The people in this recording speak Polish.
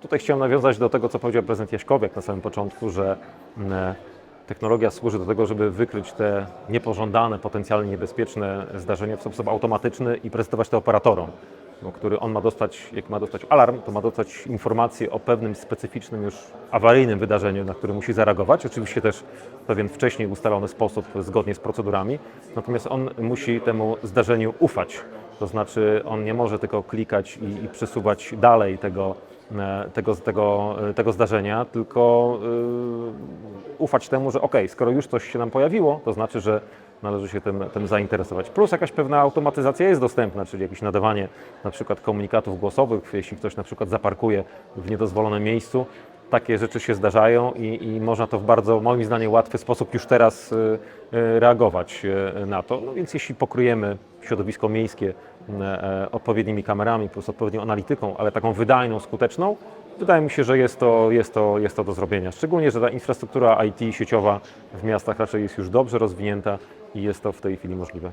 tutaj chciałem nawiązać do tego, co powiedział prezydent Jaśkowiak na samym początku, że mm, technologia służy do tego, żeby wykryć te niepożądane, potencjalnie niebezpieczne zdarzenia w sposób automatyczny i prezentować to operatorom, który on ma dostać, jak ma dostać alarm, to ma dostać informację o pewnym specyficznym już awaryjnym wydarzeniu, na które musi zareagować. Oczywiście też w pewien wcześniej ustalony sposób, zgodnie z procedurami. Natomiast on musi temu zdarzeniu ufać. To znaczy on nie może tylko klikać i, i przesuwać dalej tego, e, tego, tego, e, tego zdarzenia, tylko y, ufać temu, że ok, skoro już coś się nam pojawiło, to znaczy, że należy się tym, tym zainteresować. Plus jakaś pewna automatyzacja jest dostępna, czyli jakieś nadawanie na przykład komunikatów głosowych, jeśli ktoś na przykład zaparkuje w niedozwolonym miejscu, takie rzeczy się zdarzają i, i można to w bardzo, moim zdaniem, łatwy sposób już teraz y, y, reagować y, na to. No więc jeśli pokryjemy środowisko miejskie odpowiednimi kamerami plus odpowiednią analityką, ale taką wydajną, skuteczną, wydaje mi się, że jest to, jest to, jest to do zrobienia. Szczególnie, że ta infrastruktura IT sieciowa w miastach raczej jest już dobrze rozwinięta i jest to w tej chwili możliwe.